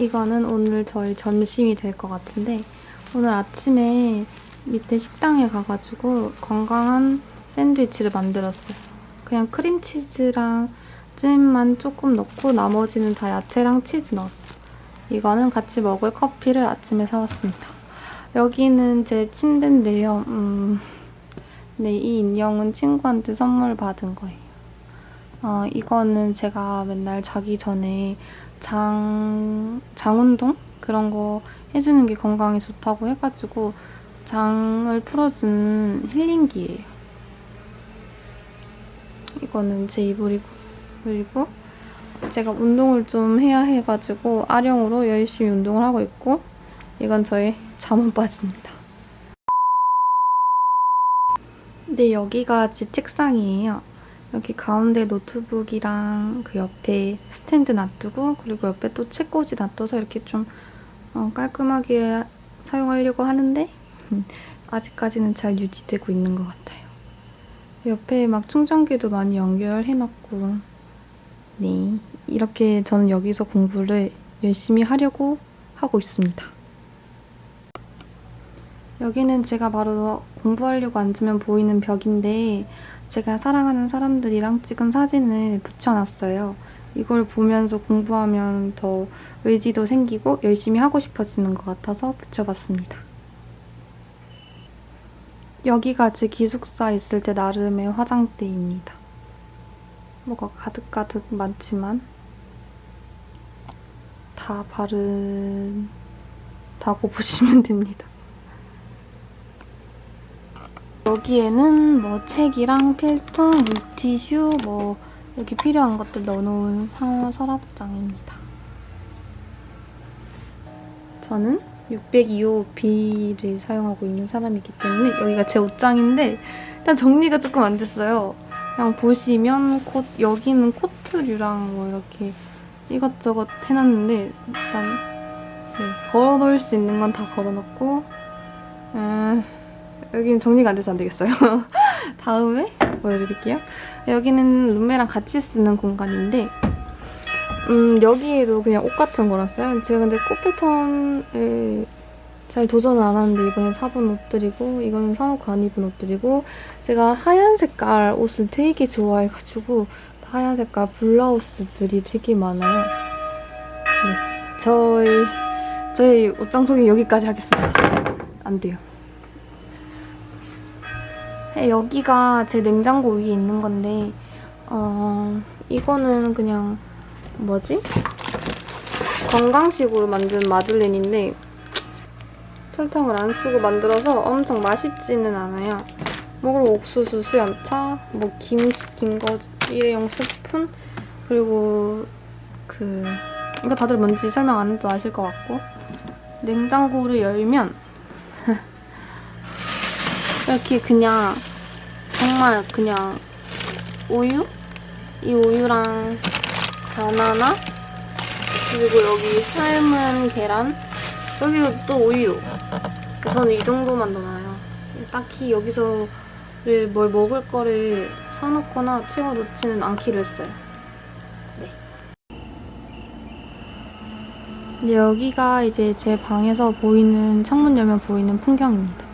이거는 오늘 저희 점심이 될 것 같은데 오늘 아침에 밑에 식당에 가가지고 건강한 샌드위치를 만들었어요. 그냥 크림치즈랑 잼만 조금 넣고 나머지는 다 야채랑 치즈 넣었어요. 이거는 같이 먹을 커피를 아침에 사왔습니다. 여기는 제 침대인데요. 음, 네, 이 인형은 친구한테 선물 받은 거예요. 어, 이거는 제가 맨날 자기 전에 장, 장운동? 그런 거 해주는 게 건강에 좋다고 해가지고 장을 풀어주는 힐링기예요. 이거는 제 이불이고, 그리고 제가 운동을 좀 해야 해가지고 아령으로 열심히 운동을 하고 있고, 이건 저의 잠옷 바지입니다. 네, 여기가 제 책상이에요. 여기 가운데 노트북이랑 그 옆에 스탠드 놔두고 그리고 옆에 또 책꽂이 놔둬서 이렇게 좀 어, 깔끔하게 사용하려고 하는데 아직까지는 잘 유지되고 있는 것 같아요. 옆에 막 충전기도 많이 연결해놨고 네 이렇게 저는 여기서 공부를 열심히 하려고 하고 있습니다. 여기는 제가 바로 공부하려고 앉으면 보이는 벽인데 제가 사랑하는 사람들이랑 찍은 사진을 붙여놨어요. 이걸 보면서 공부하면 더 의지도 생기고 열심히 하고 싶어지는 것 같아서 붙여봤습니다. 여기가 제 기숙사 있을 때 나름의 화장대입니다. 뭐가 가득가득 많지만 다 바른다고 보시면 됩니다. 여기에는 뭐 책이랑 필통, 물티슈, 뭐 이렇게 필요한 것들 넣어놓은 상어 서랍장입니다. 저는 602호비를 사용하고 있는 사람이기 때문에 여기가 제 옷장인데 일단 정리가 조금 안 됐어요. 그냥 보시면 코, 여기는 코트류랑 뭐 이렇게 이것저것 해놨는데 일단 네, 걸어놓을 수 있는 건 다 걸어놓고 음, 여기는 정리가 안 돼서 안 되겠어요. 다음에 보여드릴게요. 여기는 룸메랑 같이 쓰는 공간인데 음, 여기에도 그냥 옷 같은 거랐어요. 제가 근데 꽃 패턴을 잘 도전을 안 하는데 이번에 사본 옷들이고 이거는 사놓고 안 입은 옷들이고 제가 하얀 색깔 옷을 되게 좋아해가지고 하얀 색깔 블라우스들이 되게 많아요. 네, 저희 저희 옷장 소개 여기까지 하겠습니다. 안 돼요. 네, 여기가 제 냉장고 위에 있는 건데 어 이거는 그냥 뭐지? 건강식으로 만든 마들렌인데 설탕을 안 쓰고 만들어서 엄청 맛있지는 않아요. 먹으러 옥수수, 수염차, 뭐김 시킨 거 일회용 스푼 그리고 그 이거 다들 뭔지 설명 안 해도 아실 것 같고 냉장고를 열면 이렇게 그냥 정말 그냥 우유? 이 우유랑 바나나? 그리고 여기 삶은 계란? 여기도 또 우유. 저는 이 정도만 넣어놔요. 딱히 여기서 뭘 먹을 거를 사놓거나 채워놓지는 않기로 했어요. 네. 여기가 이제 제 방에서 보이는 창문 열면 보이는 풍경입니다